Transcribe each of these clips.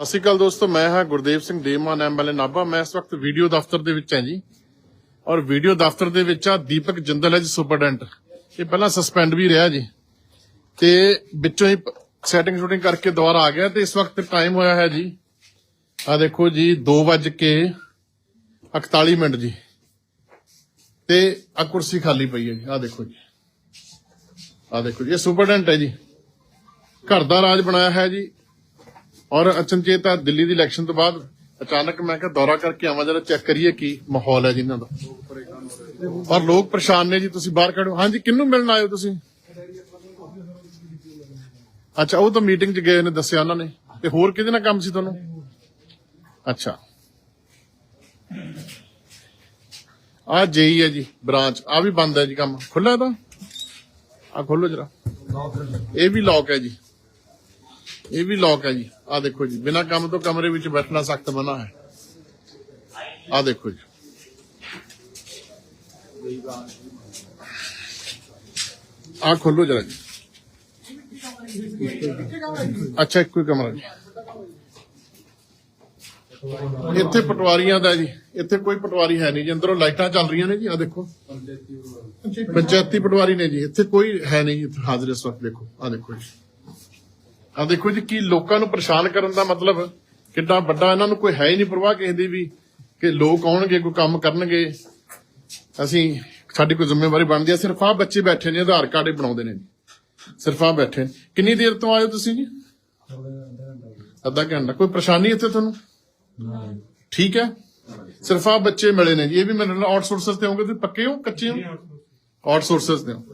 ਸਤਿ ਸ਼੍ਰੀ ਅਕਾਲ ਦੋਸਤੋ, ਮੈਂ ਹਾਂ ਗੁਰਦੇਵ ਸਿੰਘ ਦੇਮਾਨ ਐਮਐਲਏ ਨਾਭਾ। ਮੈਂ ਇਸ ਵਕਤ ਵੀਡੀਓ ਦਫ਼ਤਰ ਦੇ ਵਿੱਚ ਹਾਂ ਜੀ। ਔਰ ਵੀਡੀਓ ਦਫ਼ਤਰ ਦੇ ਵਿੱਚ ਆ ਦੀਪਕ ਜਿੰਦਲ ਹੈ ਜੀ, ਸੁਪਰਡੈਂਟ। ਇਹ ਪਹਿਲਾਂ ਸਸਪੈਂਡ ਵੀ ਰਿਹਾ ਜੀ। ਤੇ ਵਿੱਚੋਂ ਹੀ ਸੈਟਿੰਗ ਸ਼ੂਟਿੰਗ ਕਰਕੇ ਦੁਬਾਰਾ ਆ ਗਿਆ ਤੇ ਇਸ ਵਕਤ ਟਾਈਮ ਹੋਇਆ ਹੈ ਜੀ। ਆ ਦੇਖੋ ਜੀ 2 ਵਜ ਕੇ 41 ਮਿੰਟ ਜੀ। ਤੇ ਆ ਕੁਰਸੀ ਖਾਲੀ ਪਈ ਹੈ ਜੀ ਆ ਦੇਖੋ ਜੀ। ਆ ਦੇਖੋ ਜੀ, ਇਹ ਸੁਪਰਡੈਂਟ ਹੈ ਜੀ। ਘਰ ਦਾ ਰਾਜ ਬਣਾਇਆ ਹੈ ਜੀ। ਔਰ ਅਚਨਚੇਤ ਦਿੱਲੀ ਦੀ ਇਲੈਕਸ਼ਨ ਤੋਂ ਬਾਅਦ ਅਚਾਨਕ ਮੈਂ ਕਿਹਾ ਦੌਰਾ ਕਰਕੇ ਆਵਾਂ, ਜਰਾ ਚੈੱਕ ਕਰੀਏ ਕੀ ਮਾਹੌਲ ਹੈ ਜੀ ਦਾ। ਔਰ ਲੋਕ ਪਰੇਸ਼ਾਨ ਨੇ ਜੀ, ਤੁਸੀਂ ਬਾਹਰ ਕੱਢੋ ਹਾਂਜੀ ਕਿੰਨੂੰ ਮਿਲਣ ਆਏ ਹੋ ਤੁਸੀਂ? ਅੱਛਾ, ਉਹ ਤਾਂ ਮੀਟਿੰਗ 'ਚ ਗਏ ਨੇ, ਦੱਸਿਆ ਉਹਨਾਂ ਨੇ। ਤੇ ਹੋਰ ਕਿਹਦੇ ਨਾਲ ਕੰਮ ਸੀ ਤੁਹਾਨੂੰ? ਅੱਛਾ। ਆ ਜੇਈ ਹੈ ਜੀ, ਬ੍ਰਾਂਚ। ਆ ਵੀ ਬੰਦ ਹੈ ਜੀ ਕੰਮ। ਖੁੱਲਾ ਇਹਦਾ ਆ ਖੋਲੋ ਜਰਾ। ਇਹ ਵੀ ਲੌਕ ਹੈ ਜੀ। ਇਹ ਵੀ ਲੌਕ ਹੈ ਜੀ। ਆ ਦੇਖੋ ਜੀ, ਬਿਨਾ ਕੰਮ ਤੋਂ ਕਮਰੇ ਵਿੱਚ ਬੈਠਣਾ ਸਖਤ ਮਨਾ ਹੈ। ਆ ਦੇਖੋ ਜੀ। ਆ ਖੋਲੋ ਜਰਾ ਜੀ। ਅੱਛਾ, ਇੱਕੋ ਹੀ ਕਮਰਾ ਜੀ। ਇੱਥੇ ਪਟਵਾਰੀਆਂ ਦਾ ਜੀ, ਇੱਥੇ ਕੋਈ ਪਟਵਾਰੀ ਹੈ ਨਹੀਂ ਜੀ। ਅੰਦਰੋਂ ਲਾਈਟਾਂ ਚੱਲ ਰਹੀਆਂ ਨੇ ਜੀ ਆ ਦੇਖੋ। ਪੰਚਾਇਤੀ ਪਟਵਾਰੀ ਨੇ ਜੀ, ਇੱਥੇ ਕੋਈ ਹੈ ਨਹੀਂ ਹਾਜ਼ਰ ਇਸ ਵਕਤ, ਦੇਖੋ। ਆ ਦੇਖੋ ਜੀ। ਆ ਦੇਖੋ ਜੀ ਕੀ ਲੋਕਾਂ ਨੂੰ ਪਰੇਸ਼ਾਨ ਕਰਨ ਦਾ ਮਤਲਬ ਕਿੱਡਾ ਵੱਡਾ ਇਹਨਾਂ ਨੂੰ ਕੋਈ ਹੈ ਹੀ ਨਹੀਂ ਪਰਵਾਹ ਕਿਸੇ ਦੀ ਵੀ ਕਿ ਲੋਕ ਆਉਣਗੇ ਕੋਈ ਕੰਮ ਕਰਨਗੇ। ਅਸੀਂ ਸਾਡੀ ਕੋਈ ਜ਼ਿੰਮੇਵਾਰੀ ਬਣਦੀ ਹੈ ਸਿਰਫ ਆ ਬੱਚੇ ਬੈਠੇ ਨੇ ਆਧਾਰ ਕਾਰਡ ਹੀ ਬਣਾਉਂਦੇ ਨੇ। ਸਿਰਫ ਆ ਬੈਠੇ। ਕਿੰਨੀ ਦੇਰ ਤੋਂ ਆਏ ਹੋ ਤੁਸੀਂ ਜੀ? ਅੱਧਾ ਘੰਟਾ। ਕੋਈ ਪਰੇਸ਼ਾਨੀ ਇੱਥੇ ਤੁਹਾਨੂੰ? ਠੀਕ ਹੈ? ਸਿਰਫ ਆ ਬੱਚੇ ਮਿਲੇ ਨੇ ਜੀ। ਇਹ ਵੀ ਮੇਰੇ ਨਾਲ ਆਊਟਸੋਰਸਰਸ ਤੇ ਹੋਗੇ ਤੁਸੀਂ ਪੱਕੇ ਹੋ? ਕੱਚੇ ਹੋ? ਆਊਟਸੋਰਸਰਸ ਦੇ ਹੋ।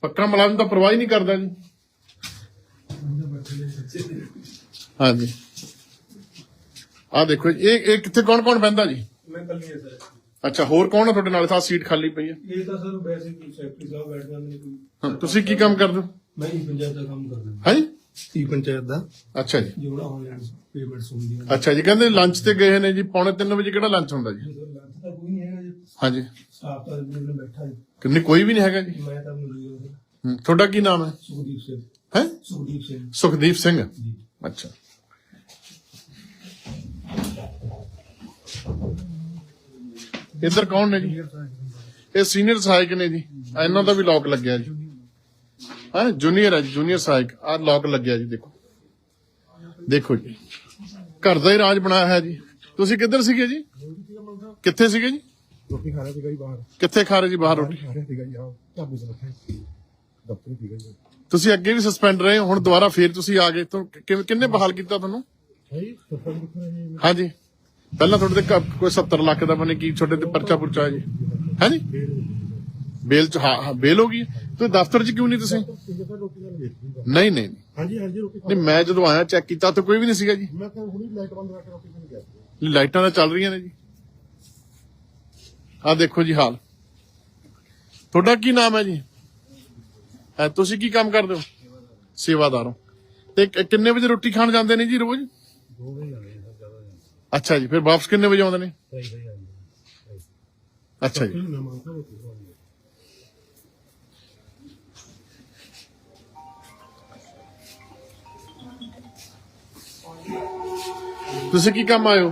ਪੱਕਾ ਮੁਲਾਜ਼ਮ ਤਾਂ ਪਰਵਾਹ ਹੀ ਨਹੀਂ ਕਰਦਾ ਜੀ। ਹਾਂਜੀ। ਆ ਦੇਖੋ ਇਹ ਇਹ ਕਿੱਥੇ ਕੌਣ ਕੌਣ ਬੈੰਦਾ ਜੀ? ਮੈਂ ਕੱਲੀ ਹੈ ਸਰ। ਅੱਛਾ ਹੋਰ ਕੌਣ ਆ ਤੁਹਾਡੇ ਨਾਲ? ਤਾਂ ਸੀਟ ਖਾਲੀ ਪਈ ਹੈ। ਇਹ ਤਾਂ ਸਰ ਵੈਸੇ ਕੋਈ ਸੈਕਟਰੀ ਸਾਹਿਬ ਬੈਠ ਜਾਂਦੇ ਨੇ ਕੋਈ। ਹਾਂ, ਤੁਸੀਂ ਕੀ ਕੰਮ ਕਰਦੇ ਹੋ? ਮੈਂ ਹੀ ਪੰਚਾਇਤ ਦਾ ਕੰਮ ਕਰਦਾ। ਹਾਂਜੀ ਈ ਪੰਚਾਇਤ ਦਾ। ਅੱਛਾ ਜੀ। ਜਿਹੜਾ ਆਨਲਾਈਨ ਪੇਮੈਂਟਸ ਹੁੰਦੀਆਂ ਅੱਛਾ ਜੀ ਕਹਿੰਦੇ ਲੰਚ ਤੇ ਗਏ ਨੇ ਜੀ ਪੌਣੇ 3 ਵਜੇ ਕਿਹੜਾ ਲੰਚ ਹੁੰਦਾ ਜੀ? ਸਰ ਲੰਚ ਤਾਂ ਕੋਈ ਨਹੀਂ ਹੈਗਾ ਜੀ। ਹਾਂਜੀ। ਸਟਾਫ ਤਾਂ ਬੈਠਾ ਜੀ। ਕਿੰਨੇ ਕੋਈ ਵੀ ਨਹੀਂ ਹੈਗਾ ਜੀ। ਮੈਂ ਤਾਂ ਹਾਂ ਹੂੰ, ਤੁਹਾਡਾ ਕੀ ਨਾਮ ਹੈ? ਸੁਖਦੀਪ ਸਿੰਘ ਹੈ? ਸੁਖਦੀਪ ਸਿੰਘ। ਸੁਖਦੀਪ ਸਿੰਘ। ਜੀ ਅੱਛਾ। ਇੱਧਰ ਕੌਣ ਨੇ ਜੀ? ਇਹ ਸੀਨੀਅਰ ਸਹਾਇਕ ਨੇ ਜੀ। ਇਹਨਾਂ ਦਾ ਵੀ ਲੌਕ ਲੱਗਿਆ ਜੀ। ਹਾਂ? ਜੂਨੀਅਰ ਹੈ ਜੀ ਜੂਨੀਅਰ ਸਹਾਇਕ। ਆ ਲੌਕ ਲੱਗਿਆ ਜੀ ਦੇਖੋ। ਦੇਖੋ ਜੀ। ਘਰ ਦਾ ਹੀ ਰਾਜ ਬਣਾਇਆ ਹੈ ਜੀ। ਤੁਸੀਂ ਕਿੱਧਰ ਸੀਗੇ ਜੀ? ਕਿੱਥੇ ਸੀਗੇ ਜੀ? ਰੋਟੀ ਖਾ ਰਿਹਾ ਸੀਗਾ ਜੀ ਬਾਹਰ। ਕਿੱਥੇ ਖਾ ਰਹੇ ਜੀ ਬਾਹਰ ਰੋਟੀ? ਖਾ ਰਿਹਾ ਸੀਗਾ ਜੀ ਹਾਂ ਢਾਬੇ ਤੇ ਬੈਠਾ। ਸੀ ਦਫ਼ਤਰ ਸੀਗਾ ਜੀ। ਤੁਸੀਂ ਅੱਗੇ ਵੀ ਸਸਪੈਂਡ ਰਹੇ ਹੋ, ਹੁਣ ਦੁਬਾਰਾ ਫੇਰ ਤੁਸੀਂ ਆ ਗਏ ਤੋਂ ਕਿੰਨੇ ਬਹਾਲ ਕੀਤਾ ਤੁਹਾਨੂੰ? ਹਾਂਜੀ। ਪਹਿਲਾਂ ਤੁਹਾਡੇ ਤੇ ਕ- ਕੋਈ 70 ਲੱਖ ਦਾ ਬਣੇ ਕੀ ਤੁਹਾਡੇ ਤੇ ਪਰਚਾ ਪੁਰਚਾ ਹੈ ਜੀ। ਹਾਂਜੀ? ਬੇਲ ਚ ਹਾਂ ਹਾਂ, ਬੇਲ ਹੋ ਗਈ। ਤੁਸੀਂ ਦਫ਼ਤਰ ਚ ਕਿਉਂ ਨਹੀਂ ਤੁਸੀਂ? ਨਹੀਂ ਨਹੀਂ। ਹਾਂਜੀ ਹਾਂਜੀ ਰੋਟੀ ਨਹੀਂ ਮੈਂ ਜਦੋਂ ਆਇਆ ਚੈੱਕ ਕੀਤਾ ਤਾਂ ਕੋਈ ਵੀ ਨਹੀਂ ਸੀਗਾ ਜੀ। ਮੈਂ ਤਾਂ ਹੁਣੀ ਲਾਈਟ ਬੰਦ ਕਰਕੇ ਰੋਟੀ ਖਾਣ ਗਿਆ ਲਾਈਟਾਂ ਤਾਂ ਚੱਲ ਰਹੀਆਂ ਨੇ ਜੀ। ਆਹ ਦੇਖੋ ਜੀ ਹਾਲ। ਤੁਹਾਡਾ ਕੀ ਨਾਮ ਹੈ ਜੀ? ਅਹ ਤੁਸੀਂ ਕੀ ਕੰਮ ਕਰਦੇ ਹੋ? ਸੇਵਾਦਾਰ ਹੋ। ਤੇ ਕਿ- ਕਿੰਨੇ ਵਜੇ ਰੋਟੀ ਖਾਣ ਜਾਂਦੇ ਨੇ ਜੀ ਰੋਜ਼? ਦੋ ਵਜੇ ਆਏ ਸਰ ਜ਼ਿਆਦਾ ਅੱਛਾ ਜੀ ਫਿਰ ਵਾਪਸ ਕਿੰਨੇ ਵਜੇ ਆਉਂਦੇ ਨੇ? ਅੱਛਾ ਜੀ। ਤੁਸੀਂ ਕੀ ਕੰਮ ਆਏ ਹੋ?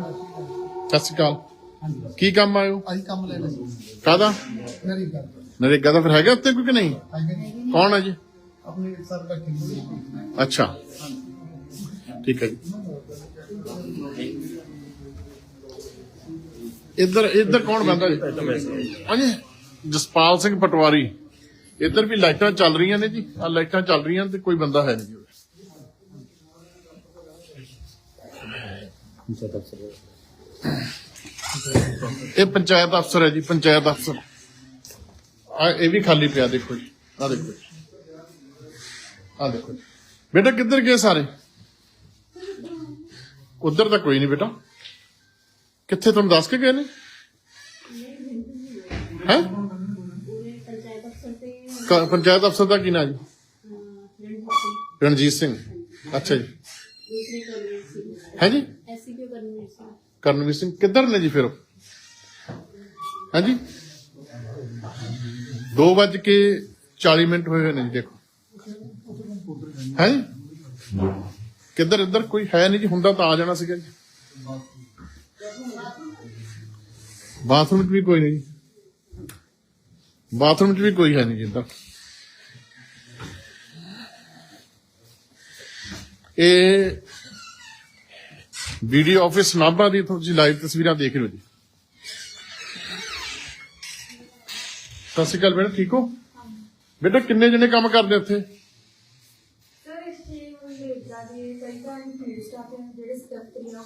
ਸਤਿ ਸ਼੍ਰੀ ਅਕਾਲ। ਕੀ ਕੰਮ ਆਏ ਹੋ? ਅਸੀਂ ਕੰਮ ਲੈਣਾ ਸੀ। ਕਾਦਾ ਮੇਰੀ ਗੱਲ ਨਰੇਗਾ ਦਾ ਫਿਰ ਹੈਗਾ ਉੱਤੇ ਕੋਈ ਕਿ ਨਹੀਂ? ਆਈ ਕੌਣ ਹੈ ਜੀ? ਆਪਣੀ ਸਰ ਬੈਠੀ ਸੀ ਅੱਛਾ। ਠੀਕ ਹੈ ਜੀ। ਇੱਧਰ ਇੱਧਰ ਕੌਣ ਬੰਦਾ ਜੀ? ਹਾਂਜੀ ਜਸਪਾਲ ਸਿੰਘ ਪਟਵਾਰੀ। ਇੱਧਰ ਵੀ ਲਾਈਟਾਂ ਚੱਲ ਰਹੀਆਂ ਨੇ ਜੀ। ਆ ਲਾਈਟਾਂ ਚੱਲ ਰਹੀਆਂ ਤੇ ਕੋਈ ਬੰਦਾ ਹੈ ਨਹੀਂ। ਇਹ ਪੰਚਾਇਤ ਅਫਸਰ ਹੈ ਜੀ ਪੰਚਾਇਤ ਅਫਸਰ। ਆ ਇਹ ਵੀ ਖਾਲੀ ਪਿਆ ਦੇਖੋ ਜੀ। ਆ ਦੇਖੋ ਆ ਦੇਖੋ ਬੇਟਾ, ਕਿੱਧਰ ਗਏ ਸਾਰੇ? ਉਧਰ ਤਾਂ ਕੋਈ ਨਹੀਂ ਬੇਟਾ। ਕਿੱਥੇ ਤੁਹਾਨੂੰ ਦੱਸ ਕੇ ਗਏ ਨੇ? ਹੈ? ਪੰਚਾਇਤ ਅਫਸਰ ਦਾ ਕੀ ਨਾਂ ਜੀ? ਰਣਜੀਤ ਸਿੰਘ। ਅੱਛਾ ਜੀ। ਦੂਸਰੇ ਕਰਨਵੀਰ ਸਿੰਘ। ਹੈ ਜੀ ਕਰਨਵੀਰ ਸਿੰਘ ਕਿੱਧਰ ਨੇ ਜੀ ਫਿਰ ਉਹ? ਹਾਂਜੀ? 2 ਵੱਜ ਕੇ 40 ਮਿੰਟ ਹੋਏ ਹੋਏ ਨੇ ਜੀ, ਦੇਖੋ। ਹੈ ਕਿੱਧਰ, ਇੱਧਰ ਕੋਈ ਹੈ ਨਹੀਂ ਜੀ, ਹੁੰਦਾ ਤਾਂ ਆ ਜਾਣਾ ਸੀਗਾ ਜੀ। ਬਾਥਰੂਮ 'ਚ ਵੀ ਕੋਈ ਨਹੀਂ ਜੀ। ਬਾਥਰੂਮ 'ਚ ਵੀ ਕੋਈ ਹੈ ਨਹੀਂ ਜੀ, ਇੱਧਰ। ਇਹ ਵੀਡੀਓ ਆਫਿਸ ਨਾਭਾ ਦੀ ਤੁਸੀਂ ਲਾਈਵ ਤਸਵੀਰਾਂ ਦੇਖ ਰਹੇ ਹੋ ਜੀ। ਸਤਿ ਸ਼੍ਰੀ ਅਕਾਲ ਬੇਟਾ ਠੀਕ ਹੋ? ਬੇਟਾ ਕਿੰਨੇ ਜਣੇ ਕੰਮ ਕਰਦੇ ਉੱਥੇ? ਸਰ ਇਸ ਕਈ ਤਾਂ ਜਿਹੜੇ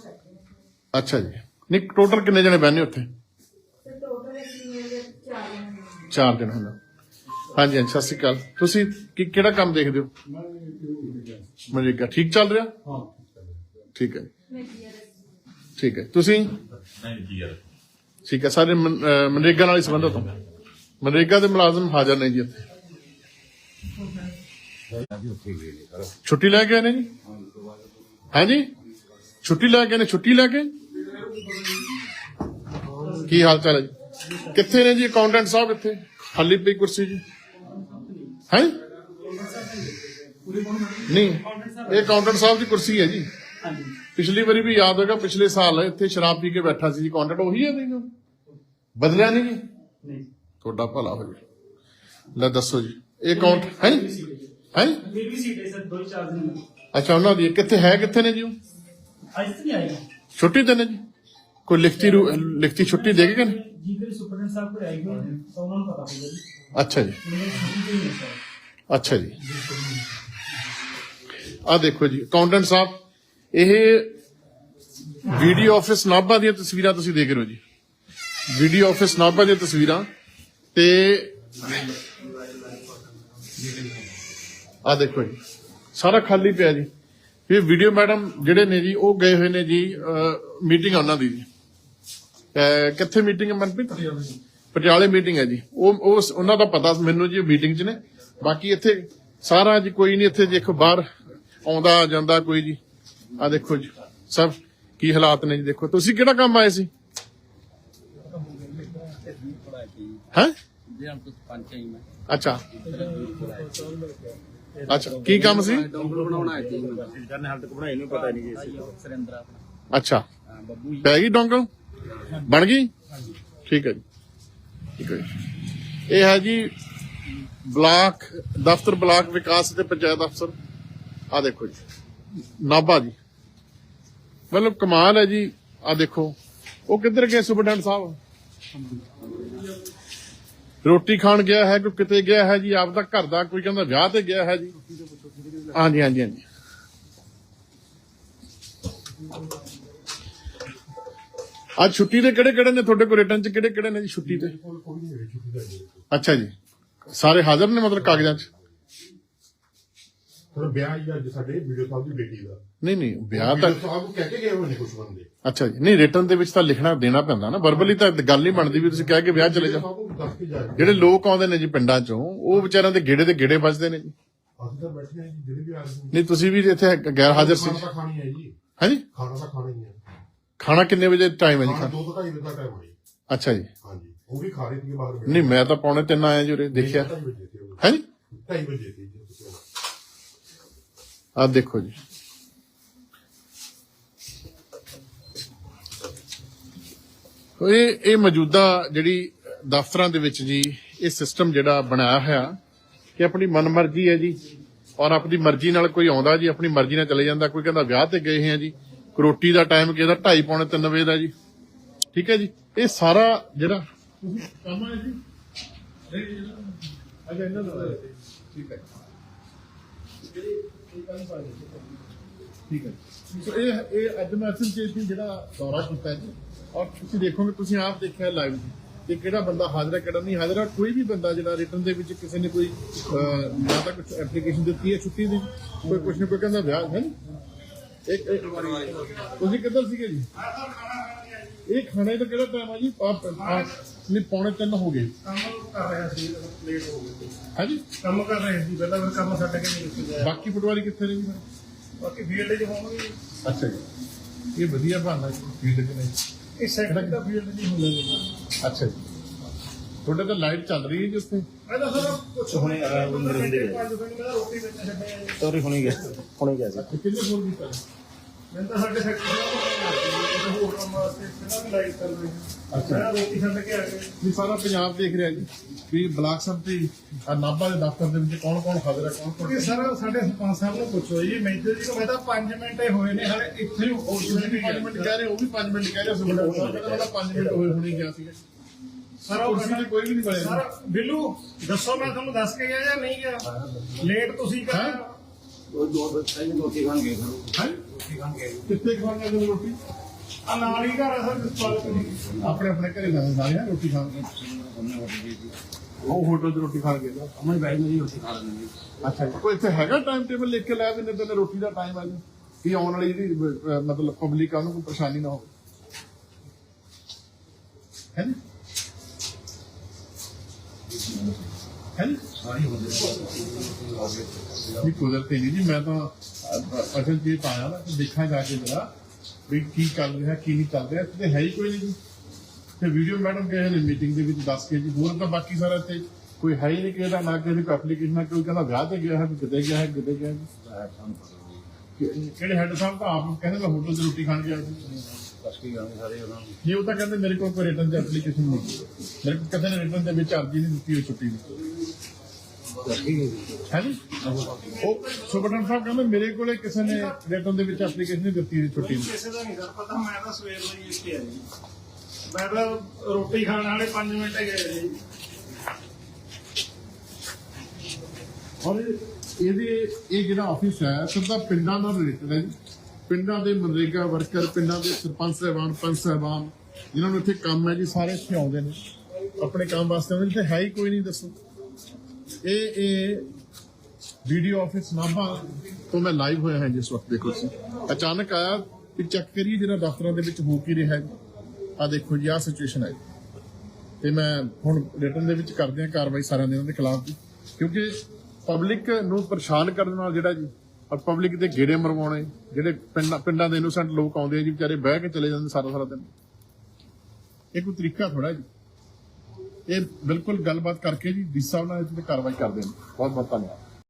ਕਰਦੇ ਨੇ। ਅੱਛਾ ਜੀ। ਨਹੀਂ ਟੋਟਲ ਕਿੰਨੇ ਜਣੇ ਬਹਿੰਦੇ ਉੱਥੇ? ਸਰ ਟੋਟਲ ਜਣੇ ਹੁੰਦਾ। ਹਾਂਜੀ ਹਾਂਜੀ ਸਤਿ ਸ਼੍ਰੀ ਅਕਾਲ। ਤੁਸੀਂ ਕੀ ਕਿਹੜਾ ਕੰਮ ਦੇਖਦੇ ਹੋ? ਮਨਰੇਗਾ ਠੀਕ ਚੱਲ ਰਿਹਾ? ਹਾਂ। ਠੀਕ ਹੈ ਠੀਕ ਹੈ। ਤੁਸੀਂ? ਨਹੀਂ ਕੀ ਯਾਰ ਠੀਕ ਹੈ ਸਾਰੇ ਮਨ- ਅਹ ਮਨਰੇਗਾ ਨਾਲ ਹੀ ਸੰਬੰਧਤ ਹੋ। ਮਨਰੇਗਾ ਦੇ ਮੁਲਾਜ਼ਮ ਹਾਜ਼ਰ ਨੇ ਜੀ ਇੱਥੇ। ਛੁੱਟੀ ਲੈ ਕੇ ਆਏ ਨੇ ਜੀ ਹਾਂਜੀ ਛੁੱਟੀ ਲੈ ਕੇ ਆਏ ਨੇ ਛੁੱਟੀ ਲੈ ਕੇ ਕੀ ਹਾਲ ਚਾਲ ਹੈ ਜੀ ਕਿੱਥੇ ਨੇ ਜੀ ਅਕਾਊਂਟੈਂਟ ਸਾਹਿਬ ਇੱਥੇ ਖਾਲੀ ਪਈ ਕੁਰਸੀ ਜੀ ਹੈ ਨਹੀਂ ਇਹ ਅਕਾਊਂਟੈਂਟ ਸਾਹਿਬ ਦੀ ਕੁਰਸੀ ਹੈ ਜੀ ਪਿਛਲੀ ਵਾਰੀ ਵੀ ਯਾਦ ਹੋਗਾ ਪਿਛਲੇ ਸਾਲ ਇੱਥੇ ਸ਼ਰਾਬ ਪੀ ਕੇ ਬੈਠਾ ਸੀ ਜੀ ਅਕਾਊਂਟੈਂਟ ਉਹੀ ਹੈ ਨਹੀਂ ਬਦਲਿਆ ਨਹੀਂ ਜੀ ਨਹੀਂ ਤੁਹਾਡਾ ਭਲਾ ਹੋ ਜਾਵੇ ਲੈ ਦੱਸੋ ਜੀ ਇਹ ਅਕਾਊਂਟ ਹੈ ਹੈ? ਅੱਛਾ ਉਹਨਾਂ ਦੀ। ਕਿੱਥੇ ਹੈ ਕਿੱਥੇ ਨੇ ਜੀ ਛੁੱਟੀ ਤੇ ਨੇ ਜੀ? ਕੋਈ ਲਿਖਤੀ ਲਿਖਤੀ ਛੁੱਟੀ ਦੇ ਗਏ ਕਿ ਅੱਛਾ ਜੀ। ਅੱਛਾ ਜੀ। ਆ ਦੇਖੋ ਜੀ ਅਕਾਊਂਟੈਂਟ ਸਾਹਿਬ ਇਹ ਵੀਡੀਓ ਆਫਿਸ ਨਾਭਾ ਦੀਆਂ ਤਸਵੀਰਾਂ ਤੁਸੀਂ ਦੇਖ ਰਹੇ ਹੋ ਜੀ। ਵੀਡੀਓ ਆਫਿਸ ਨਾਭਾ ਦੀਆਂ ਤਸਵੀਰਾਂ ਤੇ ਆ ਦੇਖੋ ਜੀ। ਸਾਰਾ ਖਾਲੀ ਪਿਆ ਜੀ। ਇਹ ਵੀਡੀਓ ਮੈਡਮ ਜਿਹੜੇ ਨੇ ਜੀ ਉਹ ਗਏ ਹੋਏ ਨੇ ਜੀ ਮੀਟਿੰਗ ਉਹਨਾਂ ਦੀ ਜੀ। ਕਿੱਥੇ ਮੀਟਿੰਗ ਹੈ ਮਨਪ੍ਰੀਤ? ਪਟਿਆਲੇ ਮੀਟਿੰਗ ਹੈ ਜੀ। ਉਹ ਉਹ ਉਹਨਾਂ ਦਾ ਪਤਾ ਮੈਨੂੰ ਜੀ ਮੀਟਿੰਗ 'ਚ ਨੇ। ਬਾਕੀ ਇੱਥੇ ਸਾਰਾ ਜੀ ਕੋਈ ਨਹੀਂ ਇੱਥੇ ਦੇਖੋ ਬਾਹਰ ਆਉਂਦਾ ਜਾਂਦਾ ਕੋਈ ਜੀ। ਆ ਦੇਖੋ ਜੀ ਸਭ ਕੀ ਹਾਲਾਤ ਨੇ ਜੀ ਦੇਖੋ। ਤੁਸੀਂ ਕਿਹੜਾ ਕੰਮ ਆਏ ਸੀ? ਹੈ? ਅੱਛਾ। ਅੱਛਾ ਕੀ ਕੰਮ ਸੀ? ਕਰਨੇ ਹਾਲ ਤੱਕ ਬਣਾਈ ਨੂੰ ਪਤਾ ਨਹੀਂ ਜੀ। ਅੱਛਾ ਪੈ ਗਈ ਡੋਂਗਲ? ਬਣ ਗਈ? ਠੀਕ ਹੈ ਜੀ। ਠੀਕ ਹੈ ਜੀ। ਇਹ ਹੈ ਜੀ ਬਲਾਕ ਦਫ਼ਤਰ ਬਲਾਕ ਵਿਕਾਸ ਤੇ ਪੰਚਾਇਤ ਅਫਸਰ ਆ ਦੇਖੋ ਜੀ। ਨਾਭਾ ਜੀ। ਮਤਲਬ ਕਮਾਲ ਹੈ ਜੀ। ਆ ਦੇਖੋ। ਉਹ ਕਿੱਧਰ ਗਏ ਸੁਪਰਡੈਂਟ ਸਾਹਿਬ? ਰੋਟੀ ਖਾਣ ਗਿਆ ਹੈ ਕੋਈ ਕਿਤੇ ਗਿਆ ਹੈ ਜੀ ਆਪਦਾ ਘਰ ਦਾ ਕੋਈ ਕਹਿੰਦਾ ਵਿਆਹ ਤੇ ਗਿਆ ਹੈ ਜੀ। ਹਾਂਜੀ ਹਾਂਜੀ ਹਾਂਜੀ। ਅੱਜ ਛੁੱਟੀ ਦੇ ਕਿਹੜੇ ਕਿਹੜੇ ਨੇ ਤੁਹਾਡੇ ਕੋਲ ਰਿਟਰਨ ਚ ਕਿਹੜੇ ਕਿਹੜੇ ਨੇ ਜੀ ਛੁੱਟੀ ਤੇ? ਅੱਛਾ ਜੀ। ਸਾਰੇ ਹਾਜ਼ਰ ਨੇ ਮਤਲਬ ਕਾਗਜ਼ਾਂ 'ਚ? ਥੋੜਾ ਵਿਆਹ ਹੀ ਅੱਜ ਸਾਡੇ ਵੀਡੀਓ ਸਾਹਿਬ ਦੀ ਬੇਟੀ ਦਾ। ਨਹੀਂ ਨਹੀਂ ਵਿਆਹ ਤਾਂ ਵੀਡੀਓ ਸਾਹਿਬ ਕਹਿ ਕੇ ਗਏ ਹੋਏ ਨੇ ਕੁਝ ਬੰਦੇ। ਅੱਛਾ ਜੀ ਨਹੀਂ ਰਿਟਰਨ ਦੇ ਵਿੱਚ ਤਾਂ ਲਿਖਣਾ ਦੇਣਾ ਪੈਂਦਾ ਨਾ। ਵਰਬਲੀ ਤਾਂ ਗੱਲ ਨਹੀਂ ਬਣਦੀ ਵੀ ਤੁਸੀਂ ਕਹਿ ਕੇ ਵਿਆਹ ਚਲੇ ਵੀਡੀਓ ਜਾਓ। ਸਾਹਿਬ ਨੂੰ ਦੱਸ ਕੇ ਜਾ ਰਹੇ ਜਿਹੜੇ ਲੋਕ ਆਉਂਦੇ ਨੇ ਜੀ ਪਿੰਡਾਂ 'ਚੋਂ ਉਹ ਵਿਚਾਰਿਆਂ ਦੇ ਗੇੜੇ ਤੇ ਗੇੜੇ ਵੱਜਦੇ ਨੇ ਜੀ। ਅਸੀਂ ਤਾਂ ਬੈਠੇ ਹਾਂ ਜੀ ਜਿਹੜੇ ਵੀ ਆ ਰਹੇ ਨੇ। ਨਹੀਂ ਤੁਸੀਂ ਵੀ ਇੱਥੇ ਗੈਰ ਹਾਜ਼ਰ ਸੀ। ਖਾਣਾ ਤਾਂ ਖਾਣੀ ਹੈ ਜੀ। ਹਾਂਜੀ? ਖਾਣਾ ਤਾਂ ਖਾਣਾ ਹੀ ਹੈ। ਖਾਣਾ ਕਿੰਨੇ ਵਜੇ ਟਾਈਮ ਹੈ ਜੀ ਖਾਣਾ ਖਾਣ ਦੋ ਤੋਂ ਢਾਈ ਵਜੇ ਦਾ ਟਾਈਮ ਹੈ ਜੀ। ਅੱਛਾ ਜੀ। ਹਾਂਜੀ ਉਹ ਵੀ ਖਾ ਰਹੇ ਸੀ ਬਾਹਰ ਬੈਠੇ। ਨਹੀਂ ਮੈਂ ਤਾਂ ਪੌਣੇ ਤਿੰਨ ਆਇਆ ਜੀ ਉਰੇ ਦੇਖਿਆ। ਢਾਈ ਵਜੇ ਸੀ ਉਹ। ਹਾਂਜੀ? ਢਾਈ ਵਜੇ ਸੀ ਜੀ। ਆ ਦੇਖੋ ਜੀ ਇਹ ਇਹ ਮੌਜੂਦਾ ਜਿਹੜੀ ਦਫ਼ਤਰਾਂ ਦੇ ਵਿੱਚ ਜੀ ਇਹ ਸਿਸਟਮ ਜਿਹੜਾ ਬਣਾਇਆ ਹੋਇਆ ਕਿ ਆਪਣੀ ਮਨਮਰਜ਼ੀ ਹੈ ਜੀ ਔਰ ਆਪਣੀ ਮਰਜ਼ੀ ਨਾਲ ਕੋਈ ਆਉਂਦਾ ਜੀ ਆਪਣੀ ਮਰਜ਼ੀ ਨਾਲ ਚਲੇ ਜਾਂਦਾ ਕੋਈ ਕਹਿੰਦਾ ਵਿਆਹ ਤੇ ਗਏ ਹਾਂ ਜੀ ਕੋਈ ਰੋਟੀ ਦਾ ਟਾਈਮ ਕਿਹਦਾ 2:30 ਪੌਣੇ 3 ਵਜੇ ਦਾ, ਜੀ। ਠੀਕ ਹੈ ਜੀ। ਇਹ ਸਾਰਾ ਜਿਹੜਾ ਕੰਮ ਆਏ ਜੀ ਅਜਾ ਇਹਨਾਂ ਦਾ ਠੀਕ ਹੈ। ਠੀਕ ਹੈ ਸੋ ਇਹ ਇਹ ਅੱਜ ਮੈਂ ਜਿਹੜਾ ਦੌਰਾ ਕੀਤਾ ਜੀ ਔਰ ਤੁਸੀਂ ਦੇਖੋਗੇ ਤੁਸੀਂ ਆਪ ਦੇਖਿਆ ਲਾਈਵ ਕਿ ਕਿਹੜਾ ਬੰਦਾ ਹਾਜ਼ਰ ਹੈ ਕਿਹੜਾ ਨਹੀਂ ਹਾਜ਼ਰ ਹੈ ਕੋਈ ਵੀ ਬੰਦਾ ਜਿਹੜਾ ਰਿਟਰਨ ਦੇ ਵਿੱਚ ਕਿਸੇ ਨੇ ਕੋਈ ਅਹ, ਤਾਂ ਕੁਝ ਐਪਲੀਕੇਸ਼ਨ ਦਿੱਤੀ ਹੈ ਛੁੱਟੀ ਦੀ ਕੋਈ ਕੁਝ ਨਾ ਕੋਈ ਕਹਿੰਦਾ ਵਿਆਹ ਹੈ ਨੀ? ਇੱਕ ਇੱਕ ਤੁਸੀਂ ਕਿੱਧਰ ਸੀਗੇ ਜੀ? ਇਹ ਖਾਣੇ ਦਾ ਕਿਹੜਾ ਟਾਈਮ ਆ ਜੀ? ਆਪ ਨਹੀਂ ਪੌਣੇ ਤਿੰਨ ਹੋ ਗਏ। ਕੰਮ ਕਰ ਰਿਹਾ ਸੀ ਲੇਟ ਹੋ ਗਏ। ਹਾਂਜੀ? ਕੰਮ ਕਰ ਰਹੇ ਸੀ ਪਹਿਲਾਂ ਫਿਰ ਕੰਮ ਛੱਡ ਕੇ ਨਹੀਂ ਨਿਕਲ ਬਾਕੀ ਪਟਵਾਰੀ ਕਿੱਥੇ ਨੇ ਜੀ ਫਿਰ? ਬਾਕੀ ਫੀਲਡ 'ਚ ਹੋਣਗੇ ਅੱਛਾ ਜੀ। ਇਹ ਵਧੀਆ ਬਹਾਨਾ ਫੀਲਡ ਚ ਨਹੀਂ। ਇਹ ਸੈਕਟਰ ਦਾ ਫੀਲਡ ਨਹੀਂ ਹੁੰਦਾ ਜੀ ਅੱਛਾ ਜੀ। ਤੁਹਾਡੇ ਤਾਂ ਲਾਈਟ ਚੱਲ ਰਹੀ ਹੈ ਜੀ ਉੱਥੇ। ਤਾਂ ਸਰ ਕੁਛ ਹੁਣੇ ਅੰਦਰ ਹੁੰਦੇ ਰੋਟੀ ਵਿੱਚ ਛੱਡਿਆ ਸੌਰੀ ਹੁਣੇ ਗਿਆ ਹੁਣੇ ਗਿਆ ਸੀ ਕਿੰਨੇ ਫੋਨ ਕੀਤਾ ਮੈਂ ਤਾਂ ਸਾਡੇ ਫੈਕਟਰੀ ਦਾ ਹੋਰ ਕੰਮ ਵਾਸਤੇ ਪਹਿਲਾਂ ਵੀ ਲਾਈਟ ਚੱਲ ਰਹੀ ਹੈ। ਅੱਛਾ। ਮੈਂ ਰੋਟੀ ਛੱਡ ਕੇ ਆ ਗਿਆ। ਵੀ ਸਾਰਾ ਪੰਜਾਬ ਦੇਖ ਰਿਹਾ ਜੀ ਵੀ ਬਲਾਕ ਸੰਮਤੀ ਆ ਨਾਭਾ ਦੇ ਦਫ਼ਤਰ ਦੇ ਵਿੱਚ ਕੌਣ ਕੌਣ ਹਾਜ਼ਰ ਹੈ ਕੌਣ ਕੌਣ ਕਿਉਂਕਿ ਸਰ ਸਾਡੇ ਸਰਪੰਚ ਸਾਹਿਬ ਨੂੰ ਪੁੱਛੋ ਜੀ ਮੈਨੇਜਰ ਜੀ ਨੂੰ ਮੈਂ ਤਾਂ 5 ਮਿੰਟ ਹੀ ਹੋਏ ਨੇ ਹਲੇ ਇੱਥੇ ਹੀ ਉਹ ਤੁਸੀਂ ਵੀ 5 ਮਿੰਟ ਕਹਿ ਰਹੇ ਉਹ ਵੀ 5 ਮਿੰਟ ਕਹਿ ਰਹੇ ਸੀ ਬੜਾ ਕਹਿੰਦਾ 5 ਮਿੰਟ ਹੋਏ ਹੁਣੇ ਗਿਆ ਸੀਗਾ। ਸਰ ਉਹ ਕੁਰਸੀ ਤੇ ਕੋਈ ਵੀ ਨਹੀਂ ਬਣਿਆ ਸਰ ਬਿੱਲੂ ਦੱਸੋ ਮੈਂ ਤੁਹਾਨੂੰ ਦੱਸ ਕੇ ਗਿਆ ਜਾਂ ਨਹੀਂ ਗਿਆ? ਲੇਟ ਤੁਸੀਂ ਹੈਂ? ਕਰ ਉਹ ਦੋ ਬੱਚੇ ਰੋਟੀ ਖਾਣ ਗਏ ਹੈ। ਕਿੱਥੇ ਖਾਣੇ ਨੂੰ ਰੋਟੀ? ਆ ਨਾਲ ਹੀ ਘਰ ਆ ਸਰ ਜਸਪਾਲ ਕਰੀ ਆਪਣੇ ਆਪਣੇ ਘਰੇ ਜਾਂਦੇ ਸਾਰੇ ਆ ਰੋਟੀ ਖਾਣ ਉਹ ਹੋਟਲ 'ਚ ਰੋਟੀ ਖਾਣ ਗਏ ਨਾ। ਅਮਨ ਭਾਈ ਮੇਰੀ ਰੋਟੀ ਖਾ ਲੈਣੀ ਅੱਛਾ ਜੀ। ਕੋਈ ਇੱਥੇ ਹੈਗਾ ਟਾਈਮ ਟੇਬਲ ਲਿਖ ਕੇ ਲਾਇਆ ਵੀ ਨਹੀਂ ਤਾਂ ਰੋਟੀ ਦਾ ਟਾਈਮ ਆ ਜੀ। ਕਿ ਆਉਣ ਵਾਲੀ ਜਿਹੜੀ ਅਹ, ਮਤਲਬ ਪਬਲਿਕ ਆ ਉਹਨੂੰ ਕੋਈ ਪਰੇਸ਼ਾਨੀ ਨਾ ਹੋਵੇ। ਹੈ ਨੀ ਹੈ ਨੀ? ਸਾਰੀ ਹੁੰਦੇ ਨਹੀਂ ਕੁਦਰਤੀ ਨਹੀਂ ਜੀ ਮੈਂ ਤਾਂ ਅਸਲ ਜੀ ਤਾਂ ਆਇਆ ਨਾ ਕਿ ਦੇਖਾਂ ਜਾ ਕੇ ਜਰਾ ਵੀ ਕੀ ਚੱਲ ਰਿਹਾ ਕੀ ਨਹੀਂ ਚੱਲ ਰਿਹਾ ਤੇ ਹੈ ਹੀ ਕੋਈ ਨਹੀਂ ਜੀ। ਤੇ ਵੀਡੀਓ ਮੈਡਮ ਗਏ ਨੇ ਮੀਟਿੰਗ ਦੇ ਵਿੱਚ ਦੱਸ ਕੇ ਜੀ ਹੋਰ ਤਾਂ ਬਾਕੀ ਸਾਰਾ ਇੱਥੇ ਕੋਈ ਹੈ ਹੀ ਨਹੀਂ ਕਿਸੇ ਦਾ ਨਾ ਕਿਸੇ ਦੀ ਐਪਲੀਕੇਸ਼ਨ ਨਾ ਕੋਈ ਕਹਿੰਦਾ ਵਿਆਹ ਤੇ ਗਿਆ ਹੈ ਕੋਈ ਕਿਤੇ ਗਿਆ ਹੈ ਕਿਤੇ ਗਿਆ ਹੈ ਕਿਹੜੇ ਹੈੱਡ ਸਾਹਿਬ ਤਾਂ ਆਪ ਕਹਿੰਦੇ ਮੈਂ ਹੋਟਲ 'ਚ ਰੋਟੀ ਖਾਣ ਗਿਆ ਸੀ ਜੀ ਉਹ ਤਾਂ ਕਹਿੰਦੇ ਮੇਰੇ ਕੋਲ ਕੋਈ ਰਿਟਰਨ ਦੀ ਐਪਲੀਕੇਸ਼ਨ ਨਹੀਂ। ਮੇਰੇ ਕੋਲ ਕਦੇ ਰਿਟਰਨ ਦੇ ਵਿੱਚ ਅਰਜ਼ੀ ਨਹੀਂ ਦਿੱਤੀ ਹੋਈ ਛੁੱਟੀ ਦੀ। ਹੈ ਉਹ ਸੁਪਰਡੈਂਟ ਸਾਹਿਬ ਕਹਿੰਦੇ ਮੇਰੇ ਕੋਲੇ ਕਿਸੇ ਨੇ ਰਿਟਰਨ ਦੇ ਵਿੱਚ ਐਪਲੀਕੇਸ਼ਨ ਨਹੀਂ ਦਿੱਤੀ ਹੋਈ ਛੁੱਟੀ ਦੀ ਕਿਸੇ ਦਾ ਨਹੀਂ ਸਰ ਪਤਾ ਮੈਂ ਤਾਂ ਸਵੇਰ ਦਾ ਹੀ ਇੱਥੇ ਆ ਜੀ। ਮੈਂ ਤਾਂ ਰੋਟੀ ਖਾਣ ਵਾਲੇ 5 ਮਿੰਟ ਹੀ ਗਏ ਜੀ। ਔਰ ਇਹਦੇ ਇਹ ਜਿਹੜਾ ਆਫਿਸ ਹੈ ਸਿੱਧਾ ਪਿੰਡਾਂ ਨਾਲ ਰਿਲੇਟਡ ਹੈ ਜੀ। ਪਿੰਡਾਂ ਦੇ ਮਨਰੇਗਾ ਵਰਕਰ ਪਿੰਡਾਂ ਦੇ ਸਰਪੰਚ ਸਾਹਿਬਾਨ ਪੰਚ ਸਾਹਿਬਾਨ ਜਿਨ੍ਹਾਂ ਨੂੰ ਇੱਥੇ ਕੰਮ ਹੈ ਜੀ ਸਾਰੇ ਇੱਥੇ ਆਉਂਦੇ ਨੇ। ਆਪਣੇ ਕੰਮ ਵਾਸਤੇ ਆਉਂਦੇ ਨੇ। ਹੈ ਹੀ ਕੋਈ ਨਹੀਂ ਦੱਸੋ। ਇਹ ਇਹ ਵੀਡੀਓ ਆਫਿਸ ਨਾਭਾ ਤੋਂ ਮੈਂ ਲਾਈਵ ਹੋਇਆ ਹਾਂ ਜਿਸ ਵਕਤ ਦੇਖੋ ਸੀ ਅਚਾਨਕ ਆਇਆ ਕਿ ਚੈੱਕ ਕਰੀਏ ਜਿਹੜਾ ਦਫ਼ਤਰਾਂ ਦੇ ਵਿੱਚ ਹੋ ਕੀ ਰਿਹਾ ਹੈ। ਆ ਦੇਖੋ ਜੀ ਆ ਸਿਚੁਏਸ਼ਨ ਹੈ। ਤੇ ਮੈਂ ਹੁਣ ਰਿਟਰਨ ਦੇ ਵਿੱਚ ਕਰਦੇ ਹਾਂ ਕਾਰਵਾਈ ਸਾਰਿਆਂ ਦੇ ਇਹਨਾਂ ਦੇ ਖਿਲਾਫ ਕਿਉਂਕਿ ਪਬਲਿਕ ਨੂੰ ਪਰੇਸ਼ਾਨ ਕਰਨ ਨਾਲ ਜਿਹੜਾ ਜੀ, ਔਰ ਪਬਲਿਕ ਦੇ ਗੇੜੇ ਮਰਵਾਉਣੇ, ਜਿਹੜੇ ਪਿੰਡਾਂ ਦੇ ਇਨੋਸੈਂਟ ਲੋਕ ਆਉਂਦੇ ਆ ਜੀ, ਵਿਚਾਰੇ ਬਹਿ ਕੇ ਚਲੇ ਜਾਂਦੇ ਸਾਰਾ ਸਾਰਾ ਦਿਨ। ਇਹ ਕੋਈ ਤਰੀਕਾ ਥੋੜਾ ਜੀ। ਇਹ ਬਿਲਕੁਲ ਗੱਲਬਾਤ ਕਰਕੇ ਜੀ ਡੀ ਸਾਹਿਬ ਨਾਲ ਇਸ ਤੇ ਕਾਰਵਾਈ ਕਰਦੇ ਨੇ ਬਹੁਤ ਬਹੁਤ ਧੰਨਵਾਦ।